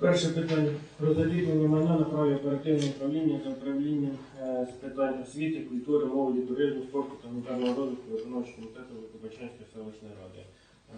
Перше питання про задіяння майна на праві оперативного управління за управлінням е, з питань освіти, культури, молоді, туризму, спорту та гуманітарного розвитку виконавчого комітету Великобачанської селищної ради.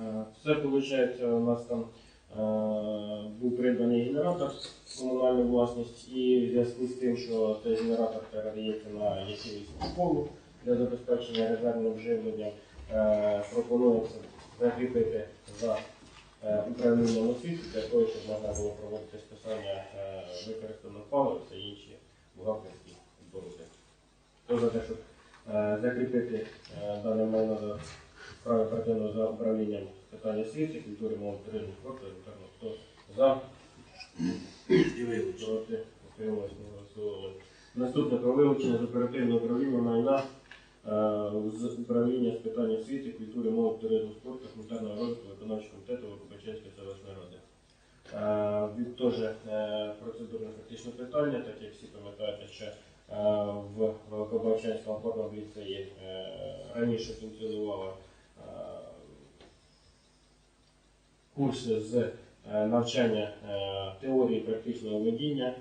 Е, Це виходить, у нас там е, був придбаний генератор комунальну власність, і в зв'язку з тим, що цей генератор передається на якусь школу для забезпечення резервним живленням, е, пропонується закріпити за управлінням освіти для того, щоб можна було проводити списання е, використаного палива та інші бухгалтерські обороти. Хто за те, щоб е, закріпити е, дане майно за право оперативного за управлінням питань освіти, культури, мови, туризму, спорту, хто за проти утрималось не голосували. Наступне про вилучення з оперативного управління майна е, з управління з питань освіти, культури, мови, туризму, спорту, гуманітарного розвитку, виконавчого комітету Великобачанської селищної ради. Е, Від теж е, процедурне фактичне питання, так як всі пам'ятаєте, що е, в Великобачанському опорному ліцеї е, раніше функціонувала е, курси з е, навчання е, теорії практичного водіння е,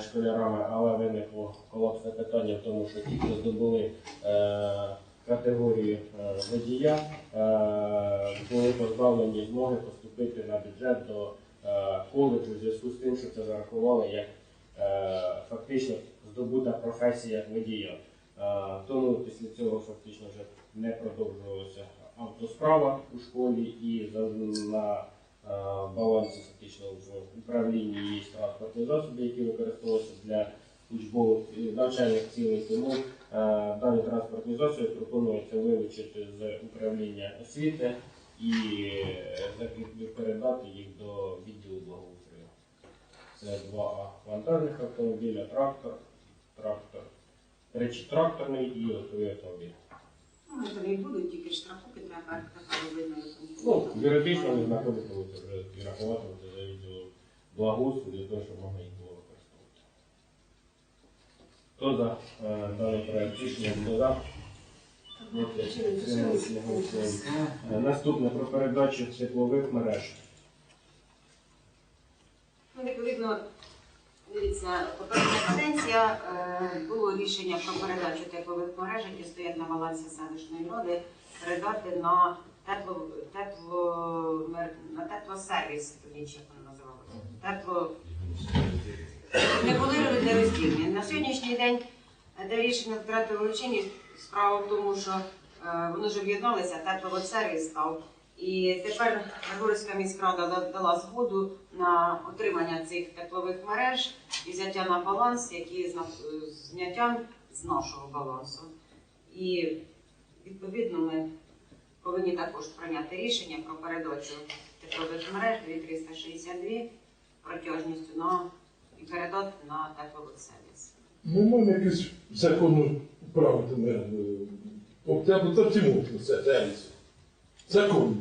школярами, але виникло колапсне питання в тому, що ті, хто здобули е, категорію е, водія, е, були позбавлені змоги поступити на бюджет до е, коледжу в зв'язку з тим, що це зарахували як е, фактично здобута професія водія. Е, Тому після цього фактично вже не продовжувалася автосправа у школі і на е, балансі фактично в управлінні є транспортні засоби, які використовуються для учбових навчальних цілей. Тому е, дані транспортні засоби пропонується вилучити з управління освіти і е, передати їх до відділу благоустрою. Це два вантажних автомобіля, трактор, речі тракторний і легковий автомобіль. Ну, вони тобі будуть, тільки треба видно. Ну, юридично вже і рахуватимуться за відділом благоустрою для того, щоб можна їх було використовувати. Хто за е, даний проект рішення? Хто за? Проти? Утримались? Не голосуємо. Е, Наступне про передачу теплових мереж. Ну, відповідно, дивіться, попередня каденція е, було рішення про передачу теплових мереж, які стоять на балансі селищної ради, передати на тепло, тепло, на теплосервіс, тоді чи воно називалося. Тепло не були нероздільні. На сьогоднішній день е, те рішення втратило чинність. Справа в тому, що е, вони вже об'єдналися, тепловодсервіс став. І тепер Григорівська міськрада дала згоду на отримання цих теплових мереж і взяття на баланс, які з з нашого балансу. І відповідно ми повинні також прийняти рішення про передачу теплових мереж 2362 протяжністю на і передати на маємо якусь законну право до мене. Обтяпу та втімути все, зайняться. Законно.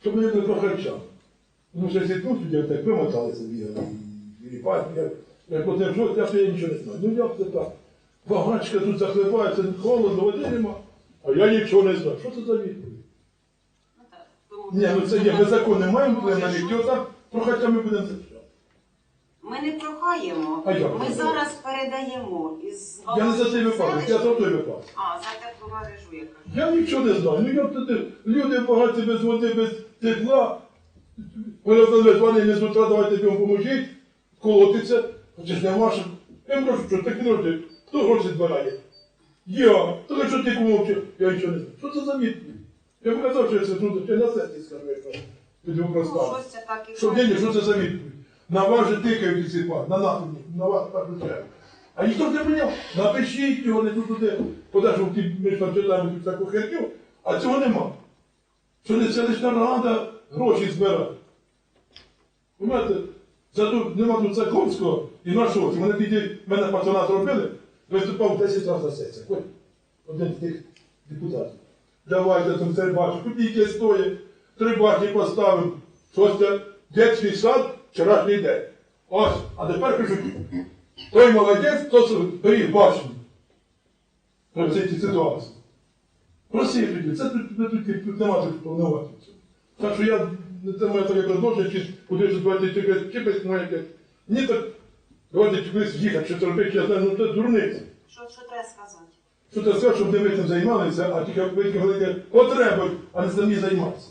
Щоб не прохарчали. Ну, що сітку тоді так вимоталися собі, І як, як одне що, я ще нічого не знаю. Ну як це так? Багачка тут захлипається, холодно, води нема. А я нічого не знаю. Що це за відповідь? Ну, так, Ні, ну це є, ми закон не маємо, на ліки, отак прохача ми будемо. Ми не прохаємо, А як? ми зараз передаємо із Я не за цей випадок, я за той випадок. А, за теплу мережу я кажу. Я нічого не знаю. Ну як туди люди багаті без води, без тепла. Вони вони не з утра, давайте бігом поможіть, колотиться. Це ж не ваше. Я кажу, що такі гроші, хто гроші збирає? Я. То що ти помовчив? Я нічого не знаю. Що це за відповідь? Я показав, що я це тут, я на сесії скажу, якщо піду Ну, щось це так і Що день, що це за відповідь? На вас же тикають ці пар, на нас, на вас не. А ніхто не прийняв. Напишіть його, не тут туди, куди ті, ми там читаємо тут таку херню, а цього нема. Що не селищна рада гроші збирає. Понимаєте, зато нема тут Законського і нашого. Вони тоді мене патронат робили, виступав 10 разів на сесії. Ось один з тих депутатів. Давайте тут це бачу, тут стоїть, три башні поставив. Щось це дитячий сад вчорашній день. Ось, а тепер кажуть, той молодець, то беріг башню. Про ці ситуації. Проси тоді, це тут, нема тут повноважень. Так що я це моє таке предложення, чи куди ж давайте чекати, чіпись моє якесь. Ні, так давайте кудись їхати, що це робити, я знаю, ну це дурниця. Що, що треба сказати? Що це все, щоб не ви цим займалися, а тільки ви говорите потреби, а не самі займатися.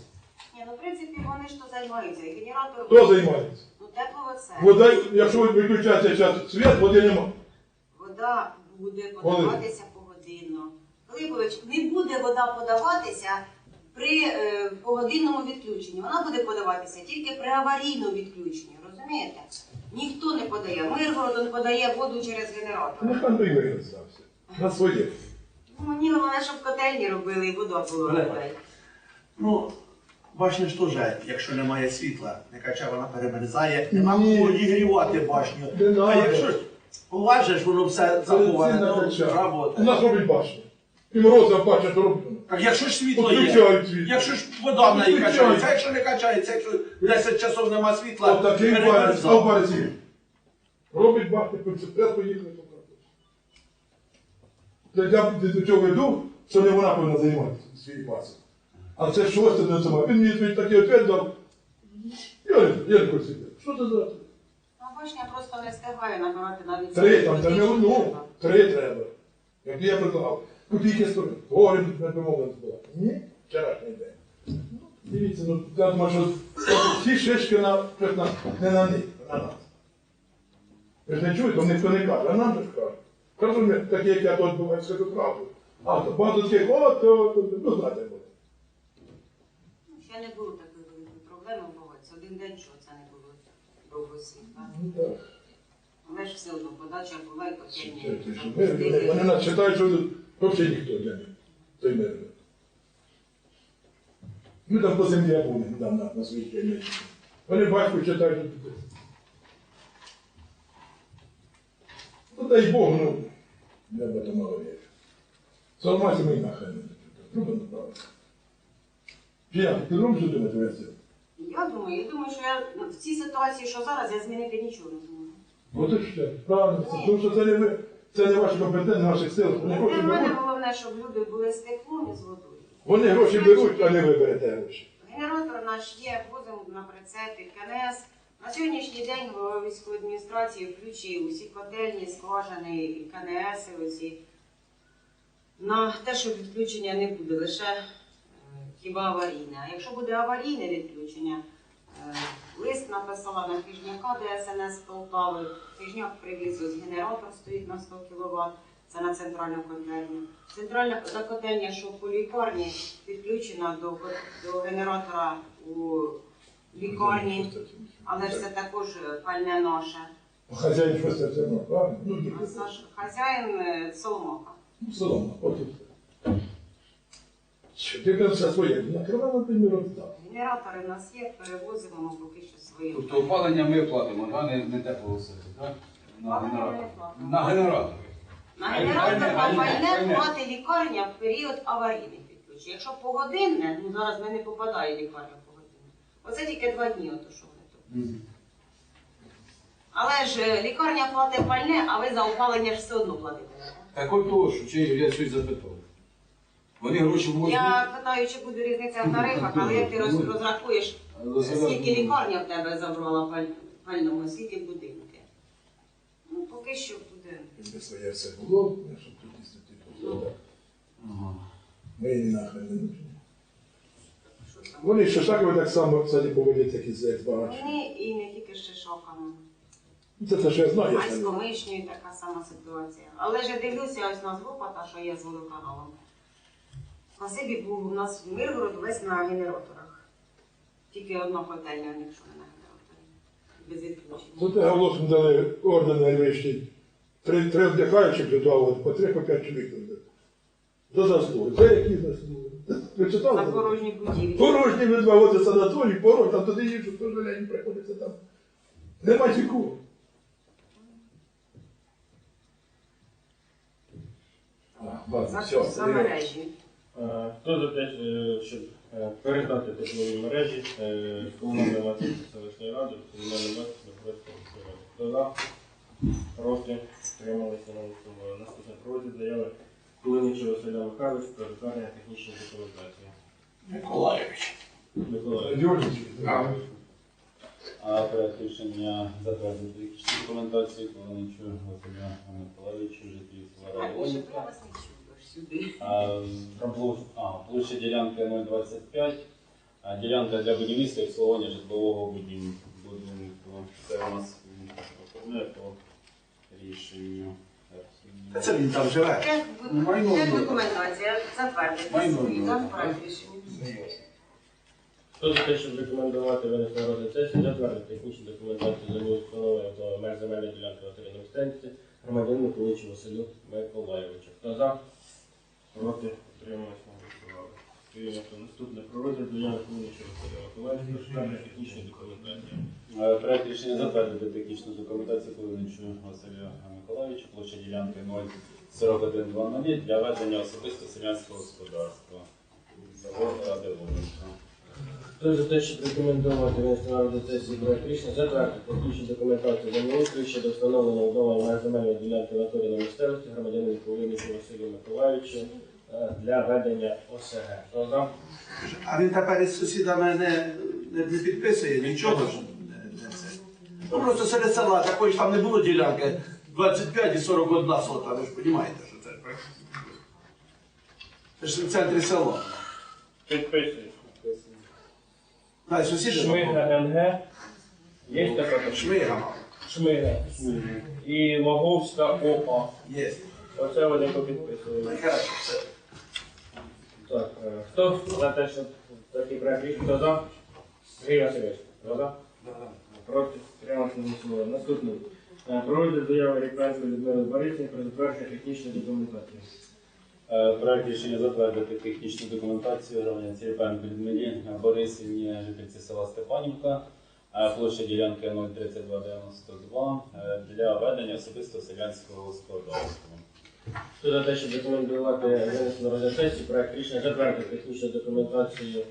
Ні, ну в принципі вони ж то займаються. І генератор. Хто займається? Ну тепловоце. Вода, якщо ви виключаєте час світ, води нема. Вода буде подаватися погодинно. Глибович, не буде вода подаватися при е, погодинному відключенні. Вона буде подаватися тільки при аварійному відключенні. Розумієте? Ніхто не подає. Миргород не подає воду через генератор. Ну, там вигляд стався. На своє. Ну, Мені головне, щоб котельні робили і вода була. Ну, башня ж теж, якщо немає світла, яка ча вона перемерзає, нема кому підігрівати башню. Не А якщо ж уважиш, воно все заховане, Це ну, накачає. У робота. нас робить башня. І мороза бачить, що робить. Так якщо ж світло є, якщо ж вода в неї качається, якщо не качається, якщо 10 часов нема світла, перемерзає. Робить башню, поправити. Це я до цього веду, що не вона повинна займатися свій пасок. А це щось це не сама. Він мені відповідь такий відповідь дав. Я не я не хочу. Що це за? А башня просто не встигає набирати навіть. Три, там це не одну, три треба. Як я предлагав. Копійки стоїть. Не домовленість була. Ні, вчорашній день. Ну, Дивіться, ну я думаю, що всі шишки на, не на них, а на нас. Ви ж не чуєте, ніхто не каже, а нам же ж каже. Кажу, ми, такі, як я тут буваю, скажу правду. А то багато таких, от, ну знаєте, Не було такої великої проблеми бувається. Один день, що це не було довго світла. Ну. Але ж все одно подача була і Це- це- це- Ми- Вони нас читають, що тут взагалі ніхто для них. Той мир. Ми там по землі були, там на, на своїй країні. Вони батько читають. Ну дай Бог, ну, я в этом мало вірю. Салматі ми нахай не Ну, ну, як, ти робиш що ти на твоє? Я думаю, я думаю, що я ну, в цій ситуації, що зараз, я змінити нічого не зможу. От і все, правильно. Це, тому що це не ви, це не ваші компетенції, наших сил. Вони Для гроші мене беруть. головне, щоб люди були з теплом і з водою. Вони гроші беруть, а не ви берете гроші. Генератор наш є, возимо на прицепі, КНС. На сьогоднішній день голова військової адміністрації включив усі котельні, скважини і КНС, оці, на те, що відключення не буде, лише хіба аварійне. А якщо буде аварійне відключення, е, лист написала на Хижняка ДСНС Полтави. Хижняк привіз ось генератор, стоїть на 100 кВт. Це на центральну котельню. Центральна котельня, що по лікарні, підключена до, до генератора у лікарні, але ж це також пальне наше. Хазяїн щось це правильно? Ну, хазяїн Соломаха. Ну, от і все. Що, ти там все своє, накривала ти мені. Генератори в нас є, перевозимо ми поки що свої. Тобто опалення ми платимо, да? не, не тепловоси, так? На генератор. На генератор. На Пальне, генератор пальне, платить лікарня в період аварійних відключень. Якщо погодинне, ну зараз ми не попадає лікарня погодинне. Оце тільки два дні, ото що вони тут. Але ж е, лікарня платить пальне, а ви за опалення ж все одно платите. так? Так от того, що чи я щось запитав. Вони гроші можуть. Я питаю, чи буде різниця в тарифах, але як ти роз- розрахуєш, скільки лікарня в тебе забрала паль- пального, скільки будинки. Ну, поки що буде. Якби своє все було, щоб тут все так. Ага. Ми її нахрен не нужні. Що там. Вони ще так, так само, кстати, поводяться, як і з багатші. Вони і не тільки з шишоками. Це те, що я знаю. А й з комишньою така сама ситуація. Але ж я дивлюся ось на злопата, що є з водоканалом. Спасибі був у нас в Миргород весь на генераторах. Тільки одна котельня, в них що не на генераторі. Без відключення. Зате голосом дали орден найвищий. Три, три вдихаючих готували, по три, по п'ять чоловік. За заслуги. Це які заслуги? Ви читали? На порожній будівлі. Порожні відводиться санаторій, порожні, там туди їжу, то жалень приходиться там. Нема нікого. А, ладно, все, за мережі. Е, Хто за те, е, щоб е, передати теплові мережі е, комунальної власності селищної ради, в комунальної власності Добровської міської ради? Хто за? Проти? Трималися на голосування. Наступне проводять заяви Кулинічого Василя Михайловича про виконання технічної документації. Миколаївич. Миколаївич. А проект рішення затвердити технічну документацію Колоничу Василя Миколаївичу, жителів села Так, більше Сюди. Площа ділянки 025, ділянка для будівництва і обслуговування житлового будинку. Це у нас оформляє по рішенню. Та це він там живе. Майно як було. документація затвердити Майно свою було. за проект рішення. Хто за те, щоб рекомендувати винести на розгляд сесії, затвердити технічну документацію за встановлення до меж земельної ділянки на території місцевості громадянину Куличу Василю Миколаєвичу. Хто за? Проти? Утрималися? Голосували. Прийнято. Наступне про розгляд Миколаєвича про затвердження технічної документації. Е, Проект рішення затвердити технічну документацію Колоничу Василя Миколаївича, площа ділянки 04120 для ведення особисто селянського господарства. Завод Ради Радивонівка. Хто за те, щоб рекомендувати на розгляд сесії проект рішення, затвердити технічну документацію землеустрою щодо встановлення меж земельної ділянки на території місцевості громадянину Кулиничу Василю Миколаївичу е, для ведення ОСГ. Хто за? А він тепер із сусідами не, не, не підписує нічого ж. Не, не це. Ну просто серед села такої ж там не було ділянки 25 і 41 сота, ви ж розумієте, що це. Це ж в центрі села. Підписуєш. Дай сусіди. Шмига НГ. Є така Шмига. Шмига. І Логовська ОА. Є. Оце вони попідписували. Найкраще все. Так, е, хто за те, щоб такий проект рішення? Хто за? Сергій Васильович. Хто за? Проти? Прямо не голосували. Наступний. Е, Про розгляд заяви Ріканської Людмили про затвердження технічної документації. Е, Проект рішення затвердити технічну документацію громадян Ціріпенко Людмилі Борисівні, жительці села Степанівка, е, площа ділянки 03292 е, для ведення особисто селянського господарства. Хто те, щоб рекомендувати на розгляд проект рішення затвердити технічну документацію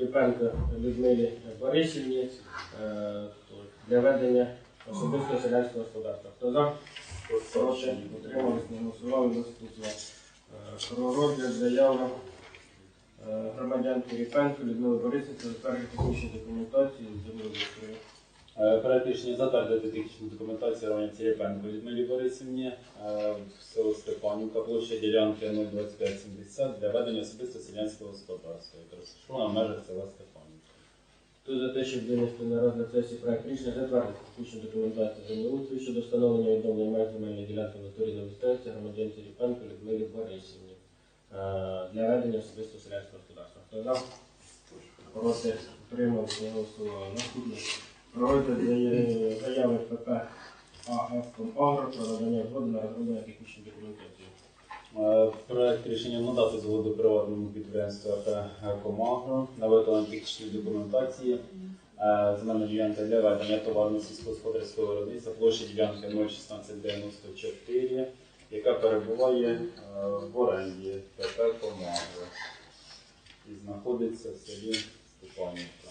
Ріпенко Людмилі Борисівні для ведення особистого селянського господарства. Хто за? Проти? Утримались, не голосували. Наступне. Про розгляд заяви е, громадянки Ріпенко Людмили Борисівни про затвердження технічної документації з землеустрою. Е, Проект затвердити технічну документацію громадян Ціріпенко Людмилі Борисівні, е, в село Степанівка, площа ділянки 02570 для ведення особисто селянського господарства, яка розташована в межах села Степанівка. Хто за те, щоб винести на розгляд сесії проект рішення затвердити технічну документацію землеустрою щодо встановлення відновлення меж земельної ділянки в натурі на місцевості громадянці Ріпенко Людмилі Борисівні е, для ведення особисто селянського господарства. Хто за? Проти утримався, не голосували. Наступне. Про розгляд заяви- ПП АФ «Комагро» про надання згоди на розроблення технічної документації. Е, Проект рішення надати згоду приватному підприємству «Комагро» на виконання технічної документації. Е, Земельна ділянка для ведення товарно сільськогосподарського виробництва, площа ділянки 01694, яка перебуває е, в оренді ПП «Комагро» і знаходиться в селі Степанівка.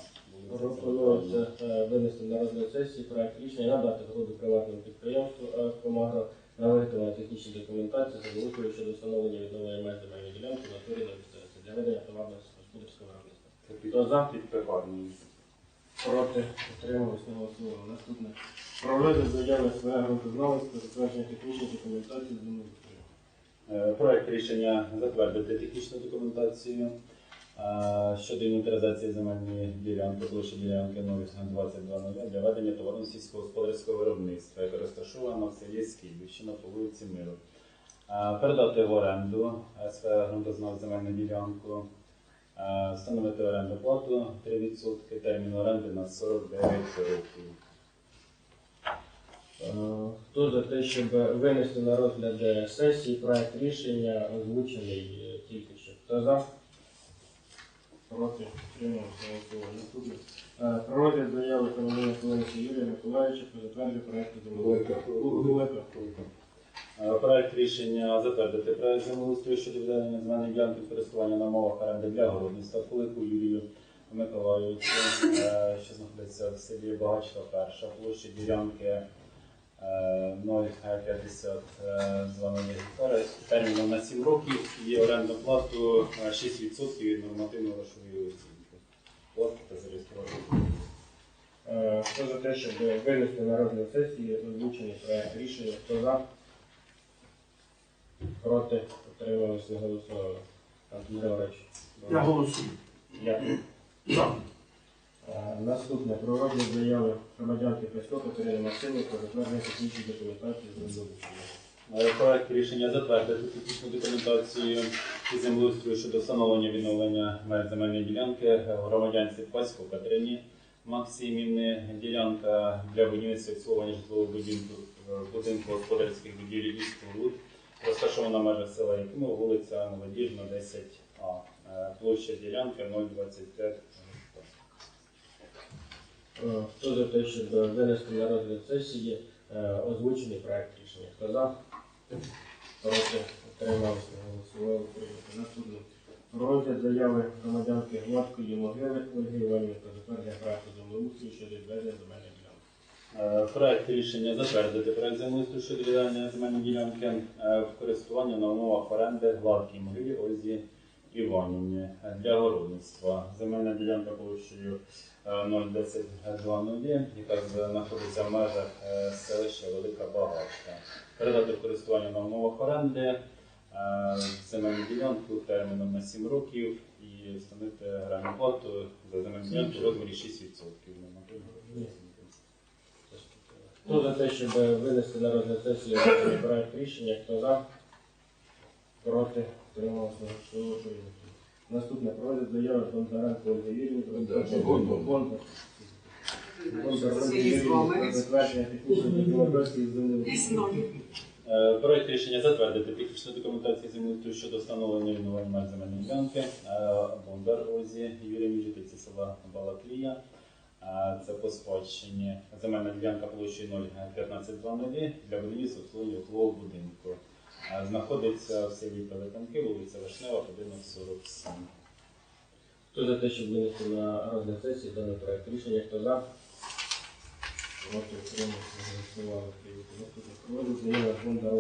Пропонується винести на розгляд сесії проект рішення надати згоду приватному підприємству «Комагро» на виготовлення технічної документації землеустрою щодо встановлення відновлення меж земельної ділянки в натурі на місцевості для ведення товарного господарського виробництва. Хто за? під. Проти утримались не голосували. Наступне. Про розгляд заяви СВГ групи знавець затвердження технічної документації землеустрою. Е, Проект рішення затвердити технічну документацію щодо інвентаризації земельної ділянки, площі ділянки 02200 для ведення товарно сільськогосподарського виробництва, яке розташовано в селі Скільбівщина по вулиці Миру. Передати в оренду СВ «Грунтознав» земельну ділянку, встановити оренду плату 3%, термін оренди на 49 років. Хто за те, щоб винести на розгляд сесії проект рішення озвучений е, тільки що? Хто за? Проти утрималися не голосували. Наступне. Про розгляд заяви Комунального Колонича Юрія Миколаївича про затвердження проекту землеустрою. Е, Проект рішення затвердити проект землеустрою щодо відведення земельної ділянки в користування на мовах оренди для городництва Кулику Юрію Миколайовичу, е, що знаходиться в селі Багачка перша, площа ділянки 0,50 е, з вами гектари, терміном на 7 років і орендну плату е, 6% від нормативно-грошової оцінки. плат та зареєструвати. Е, Хто за те, щоб винести на розгляд сесії озвучений проект рішення? Хто за? Проти? Утримались, не голосували. Я голосую. Дякую. Е, Наступне про заяви громадянки Песько Катерини Максимівни про затвердження технічної документації з. Е, Проект рішення затвердити технічну документацію землеустрою щодо встановлення відновлення меж земельної ділянки громадянці Пасько Катерині Максимівни. Ділянка для будівництва обслуговування житлового будинку, е, будинку господарських будівель і споруд. Розташована в межах села Якимова, вулиця Молодіжна, 10А. Е, Площа ділянки 0,25 Е, Хто за те, щоб винести на розгляд сесії е, озвучений проект рішення? Хто за? Проти? Утримались, не голосували. Прийнято. Наступне. Розгляд заяви громадянки Гладкої могили Ольги Іванівни про затвердження проекту землеустрою щодо відведення земельних ділянок. Е, Проект рішення затвердити проект землеустрою щодо віддання земельної ділянки е, в користування на умовах оренди гладкій могилі Ользі Іванівні е, для городництва. Земельна ділянка площею е, 01020, яка знаходиться в межах е, селища Велика Багатка. Передати в користування на умовах оренди е, земельну ділянку терміном на 7 років і встановити гральну плату за земельну ділянку в розмірі 6%. Хто за те, щоб винести на розгляд сесії проект рішення? Хто за? Проти? Не голосували. Прийнято. Наступне. Про розгляд заяви Бондаренко Ольги про затвердження технічної документації. Е, Проект рішення затвердити технічну документацію землеустрою щодо встановлення відновлення меж земельної ділянки. Е, Бондар Ользі Юрій жительці села Балаклія. Е, Це по спадщині. Земельна ділянка площею 0,1520 для будівництва обслуговування житлового будинку. Знаходиться в селі Пелетанки, вулиця Вишнева, будинок 47. Хто за те, щоб винести на розгляд сесії даний проект рішення? Хто за? Проти? Утримались, голосували. Наступне. Про розгляд заяви Бондар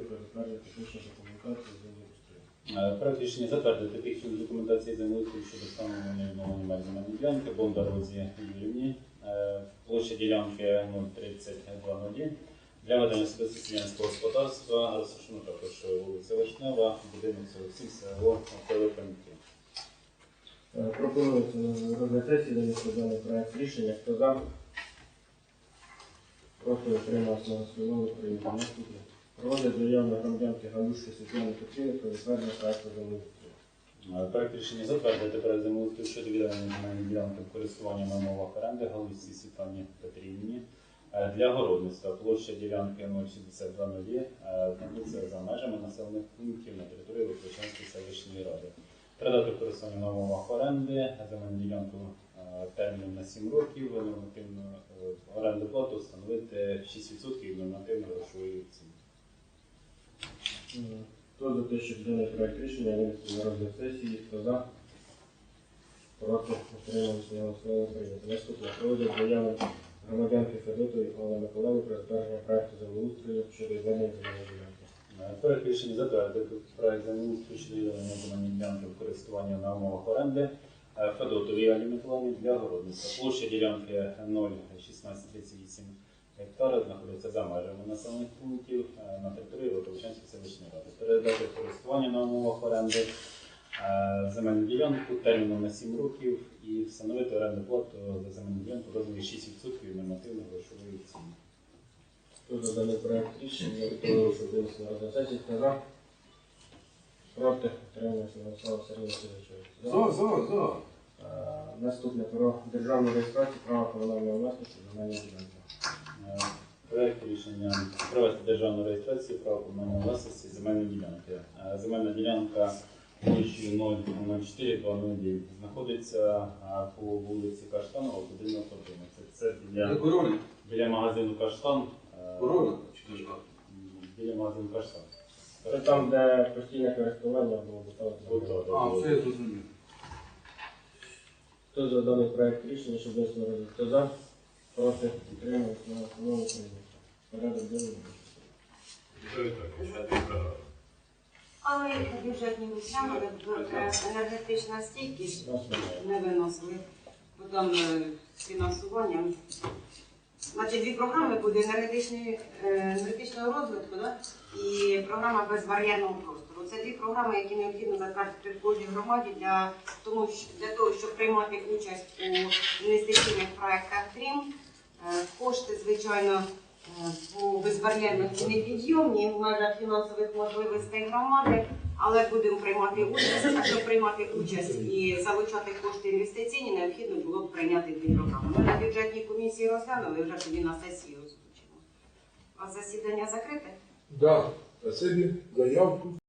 про затвердження технічної документації землеустрою. Проект рішення затвердити технічну документацію землеустрою щодо встановлення відновлення меж земельної ділянки Бондар Розі Юрівні. Е, Площа ділянки 03020 для ведення селянського господарства, розташовано також вулиця Вишнева, будинок 47, село Пилипенки. Е, Пропонується на розгляд сесії винести даний проект рішення. Хто за? Проти утримався на голосували прийнято. Наступне. Про розгляд заяви громадянки Галушки Світлани Петрівни про відтвердження проекту землеустрою. Е, Проект рішення затвердити проект землеустрою щодо віддання земельної ділянки в користування на умовах оренди Галузі Світлані Петрівні е, для городництва. Площа ділянки 06200 е, знаходиться за межами населених пунктів на території Виключенської селищної ради. Передати користування на умовах оренди земельну ділянку е, терміном на 7 років, нормативну е, оренду плату встановити 6% від нормативної грошової ціни. Е, Хто за те, щоб даний проект рішення винести на розгляд сесії? Хто? Проти утримався на голосували прийнято. Наступне. Про розгляд заяви громадянки Федотової Олени Миколаївни про затвердження проекту землеустрою щодо відведення земельної ділянки. Проект рішення затвердити проект землеустрою щодо віддання земельної ділянки в на умовах оренди е, Федотовій Алі Миколаївні для городництва. Площа ділянки 0,1638 гектара знаходиться за межами населених пунктів е, на території Великобичанської селищної ради. Передати користування на умовах оренди е, земельну ділянку терміном на 7 років і встановити оренду плату за земельну ділянку в розмірі 6% від нормативної грошової ціни. Хто за даний проект рішення прошу винести на сесії? Хто за? Проти утримався на голосували Сергій Васильович. За. За, за. Е, Наступне про державну реєстрацію права комунальної власності земельної ділянки. Е, Проект рішення провести державну реєстрацію права комунальної власності земельної ділянки. Е, Земельна ділянка площею 00429 знаходиться по вулиці Каштанова, будинок 11. Це біля, Корона. біля магазину Каштан. е, Корона. Біля магазину Каштан. Це там, де постійне користування було От, от, А, от. все я зрозумів. Хто за даний проект рішення, щоб винести на розгляд? Хто за? Проти утримався на прийнято. Порядок денний. Але бюджетні глянули, енергетична стійкість не виносили. подам е, з фінансуванням. Значить, дві програми буде е, енергетичного розвитку да? і програма безбар'єрного простору. Це дві програми, які необхідно затвердити в кожній громаді для, тому, для того, щоб приймати участь у інвестиційних проєктах ДРІМ. Е, Кошти, звичайно, е, безбар'єрних безбар'єрності не в межах фінансових можливостей громади, але будемо приймати участь. А щоб приймати участь і залучати кошти інвестиційні, необхідно було б прийняти дві програми. Ми на бюджетній комісії розглянули, вже тоді на сесії озвучимо. А засідання закрите? Да, спасибі, заявку.